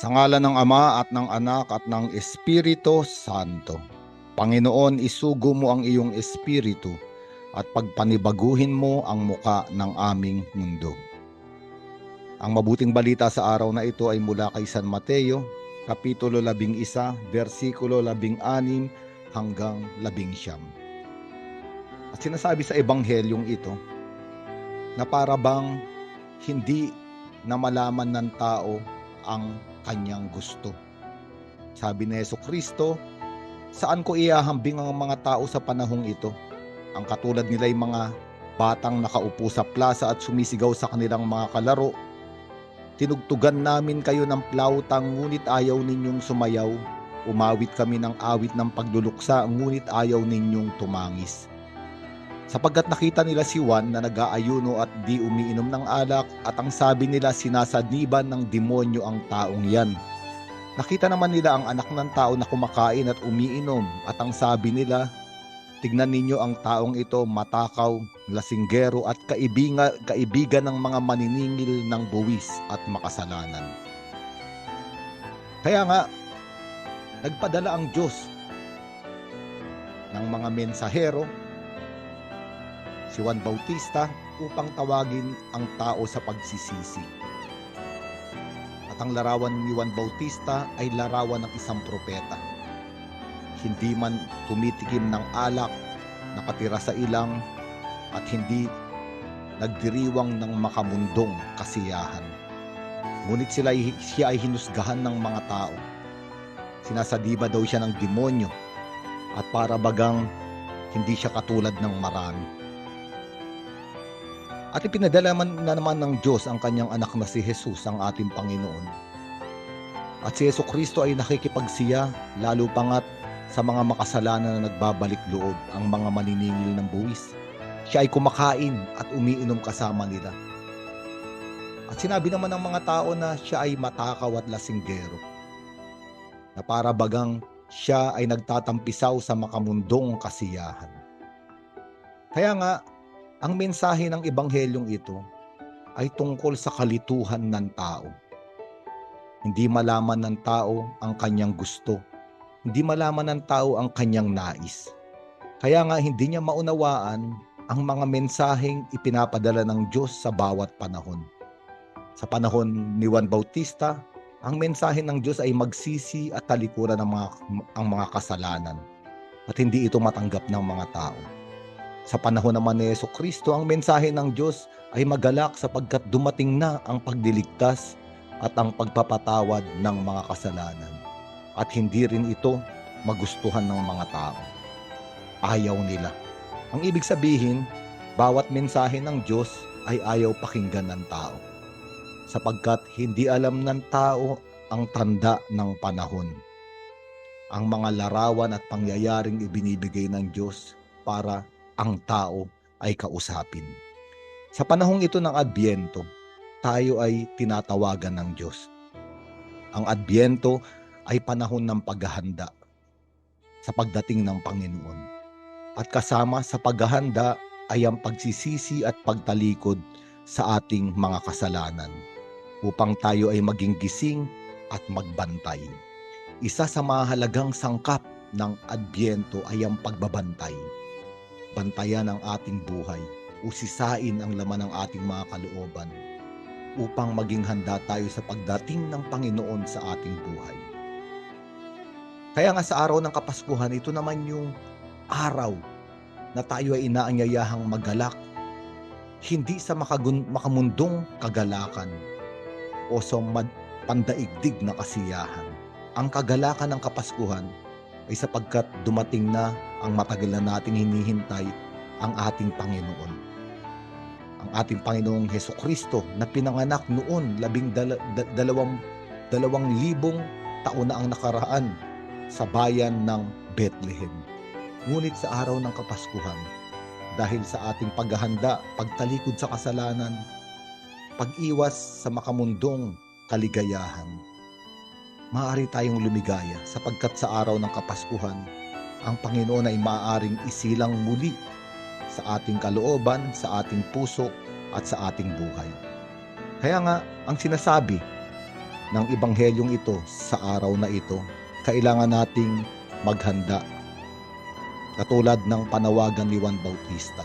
Sa ngala ng Ama at ng Anak at ng Espiritu Santo. Panginoon, isugo mo ang iyong espiritu at pagpanibaguhin mo ang muka ng aming mundo. Ang mabuting balita sa araw na ito ay mula kay San Mateo, Kapitulo 11, versikulo 16 hanggang 11. At sinasabi sa ebanghelyong ito na para bang hindi na malaman ng tao ang kanyang gusto. Sabi ni Yeso Kristo, saan ko iahambing ang mga tao sa panahong ito? Ang katulad nila ay mga batang nakaupo sa plaza at sumisigaw sa kanilang mga kalaro. Tinugtugan namin kayo ng plautang ngunit ayaw ninyong sumayaw. Umawit kami ng awit ng pagluluksa ngunit ayaw ninyong tumangis. Sapagkat nakita nila si Juan na nag-aayuno at di umiinom ng alak at ang sabi nila sinasaniban ng demonyo ang taong yan. Nakita naman nila ang anak ng tao na kumakain at umiinom at ang sabi nila, tignan ninyo ang taong ito matakaw, lasinggero at kaibigan, kaibigan ng mga maniningil ng buwis at makasalanan. Kaya nga, nagpadala ang Diyos ng mga mensahero si Juan Bautista upang tawagin ang tao sa pagsisisi. At ang larawan ni Juan Bautista ay larawan ng isang propeta. Hindi man tumitikim ng alak, nakatira sa ilang, at hindi nagdiriwang ng makamundong kasiyahan. Ngunit sila, siya ay hinusgahan ng mga tao. Sinasadiba daw siya ng demonyo at para bagang hindi siya katulad ng marami. At ipinadala man na naman ng Diyos ang kanyang anak na si Jesus ang ating Panginoon. At si Yeso Kristo ay nakikipagsiya lalo pangat sa mga makasalanan na nagbabalik loob ang mga maniningil ng buwis. Siya ay kumakain at umiinom kasama nila. At sinabi naman ng mga tao na siya ay matakaw at lasinggero. Na para bagang siya ay nagtatampisaw sa makamundong kasiyahan. Kaya nga, ang mensahe ng ebanghelyong ito ay tungkol sa kalituhan ng tao. Hindi malaman ng tao ang kanyang gusto. Hindi malaman ng tao ang kanyang nais. Kaya nga hindi niya maunawaan ang mga mensaheng ipinapadala ng Diyos sa bawat panahon. Sa panahon ni Juan Bautista, ang mensahe ng Diyos ay magsisi at talikuran ng mga, ang mga kasalanan at hindi ito matanggap ng mga tao. Sa panahon naman ni Yeso Kristo, ang mensahe ng Diyos ay magalak sapagkat dumating na ang pagdiligtas at ang pagpapatawad ng mga kasalanan. At hindi rin ito magustuhan ng mga tao. Ayaw nila. Ang ibig sabihin, bawat mensahe ng Diyos ay ayaw pakinggan ng tao. Sapagkat hindi alam ng tao ang tanda ng panahon. Ang mga larawan at pangyayaring ibinibigay ng Diyos para ang tao ay kausapin. Sa panahong ito ng Adbyento, tayo ay tinatawagan ng Diyos. Ang Adbyento ay panahon ng paghahanda sa pagdating ng Panginoon. At kasama sa paghahanda ay ang pagsisisi at pagtalikod sa ating mga kasalanan upang tayo ay maging gising at magbantay. Isa sa mahalagang sangkap ng Adbyento ay ang pagbabantay bantayan ang ating buhay, usisain ang laman ng ating mga kalooban upang maging handa tayo sa pagdating ng Panginoon sa ating buhay. Kaya nga sa araw ng Kapaskuhan, ito naman yung araw na tayo ay inaanyayahang magalak, hindi sa makagun- makamundong kagalakan o sa mad- pandaigdig na kasiyahan. Ang kagalakan ng Kapaskuhan ay sapagkat dumating na ang matagal na nating hinihintay ang ating Panginoon. Ang ating Panginoong Heso Kristo na pinanganak noon labing dala, da, dalawang, dalawang libong taon na ang nakaraan sa bayan ng Bethlehem. Ngunit sa araw ng Kapaskuhan, dahil sa ating paghahanda, pagtalikod sa kasalanan, pag-iwas sa makamundong kaligayahan, maaari tayong lumigaya sapagkat sa araw ng Kapaskuhan, ang Panginoon ay maaaring isilang muli sa ating kalooban, sa ating puso at sa ating buhay. Kaya nga, ang sinasabi ng Ibanghelyong ito sa araw na ito, kailangan nating maghanda katulad ng panawagan ni Juan Bautista.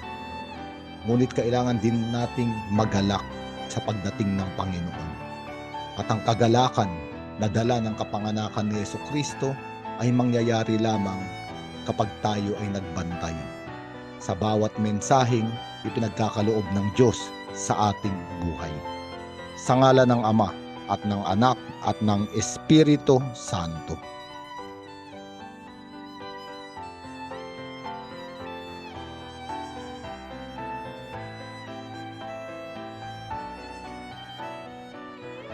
Ngunit kailangan din nating magalak sa pagdating ng Panginoon. At ang kagalakan na dala ng kapanganakan ni Yeso Kristo ay mangyayari lamang kapag tayo ay nagbantay sa bawat mensaheng ipinagkakaloob ng Diyos sa ating buhay. Sa ngala ng Ama at ng Anak at ng Espiritu Santo.